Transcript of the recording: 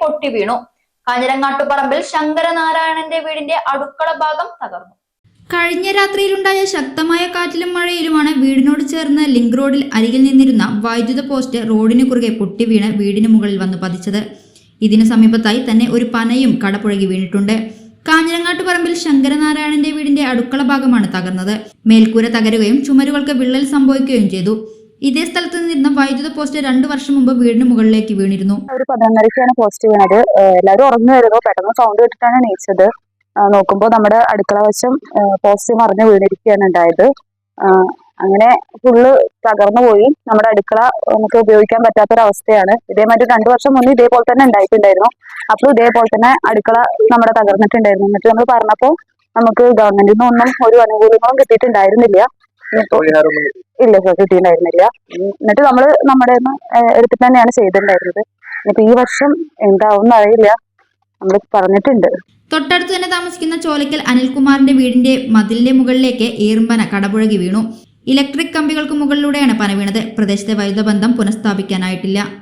പൊട്ടി വീണു. കാഞ്ഞിരങ്ങാട്ടുപറമ്പിൽ ശങ്കരനാരായണന്റെ വീടിന്റെ അടുക്കള ഭാഗം തകർന്നു. കഴിഞ്ഞ രാത്രിയിലുണ്ടായ ശക്തമായ കാറ്റിലും മഴയിലുമാണ് വീടിനോട് ചേർന്ന് ലിങ്ക് റോഡിൽ അരികിൽ നിന്നിരുന്ന വൈദ്യുത പോസ്റ്റ് റോഡിന് കുറുകെ പൊട്ടി വീണ് വീടിന് മുകളിൽ വന്ന് പതിച്ചത്. ഇതിനു സമീപത്തായി തന്നെ ഒരു പനയും കടപുഴകി വീണിട്ടുണ്ട്. കാഞ്ഞിരങ്ങാട്ട് പറമ്പിൽ ശങ്കരനാരായണന്റെ വീടിന്റെ അടുക്കള ഭാഗമാണ് തകർന്നത്. മേൽക്കൂര തകരുകയും ചുമരുകൾക്ക് വിള്ളൽ സംഭവിക്കുകയും ചെയ്തു. ഇതേ സ്ഥലത്ത് നിന്നിരുന്ന വൈദ്യുത പോസ്റ്റ് രണ്ടു വർഷം മുമ്പ് വീടിന് മുകളിലേക്ക് വീണിരുന്നു. ഒരു പതിനൊന്നരക്കാണ് പോസ്റ്റ് വീണത്. എല്ലാവരും ഉറങ്ങുമായിരുന്നു. പെട്ടെന്ന് സൗണ്ട് കേട്ടിട്ടാണ് എണീച്ചത്. നോക്കുമ്പോൾ നമ്മുടെ അടുക്കള വശം പോസ്റ്റ് മറിഞ്ഞ് വീണിരിക്കുകയാണ് ഉണ്ടായത്. അങ്ങനെ ഫുള്ള് തകർന്നു പോയി. നമ്മുടെ അടുക്കള നമുക്ക് ഉപയോഗിക്കാൻ പറ്റാത്തൊരവസ്ഥയാണ്. ഇതേമാതിരി രണ്ടു വർഷം മുന്നേ ഇതേപോലെ തന്നെ ഉണ്ടായിട്ടുണ്ടായിരുന്നു. അപ്പോൾ ഇതേപോലെ തന്നെ അടുക്കള നമ്മുടെ തകർന്നിട്ടുണ്ടായിരുന്നു. എന്നിട്ട് നമ്മൾ പറഞ്ഞപ്പോൾ നമുക്ക് ഗവൺമെന്റിൽ നിന്നൊന്നും ഒരു അനുകൂല്യങ്ങളും കിട്ടിയിട്ടുണ്ടായിരുന്നില്ല. ഇല്ല സർ കിട്ടിയിട്ടുണ്ടായിരുന്നില്ല. എന്നിട്ട് നമ്മൾ നമ്മുടെ എടുത്തിട്ട് തന്നെയാണ് ചെയ്തിട്ടുണ്ടായിരുന്നത്. ഇനിയിപ്പോ ഈ വർഷം എന്താവും അറിയില്ല. നമ്മൾ പറഞ്ഞിട്ടുണ്ട്. തൊട്ടടുത്ത് തന്നെ താമസിക്കുന്ന ചോലയ്ക്കൽ അനിൽകുമാറിന്റെ വീടിന്റെ മതിലിന്റെ മുകളിലേക്ക് ഈർമ്പന കടപുഴകി വീണു. ഇലക്ട്രിക് കമ്പികൾക്ക് മുകളിലൂടെയാണ് പന വീണത്. പ്രദേശത്തെ വൈദ്യുത ബന്ധം പുനഃസ്ഥാപിക്കാനായിട്ടില്ല.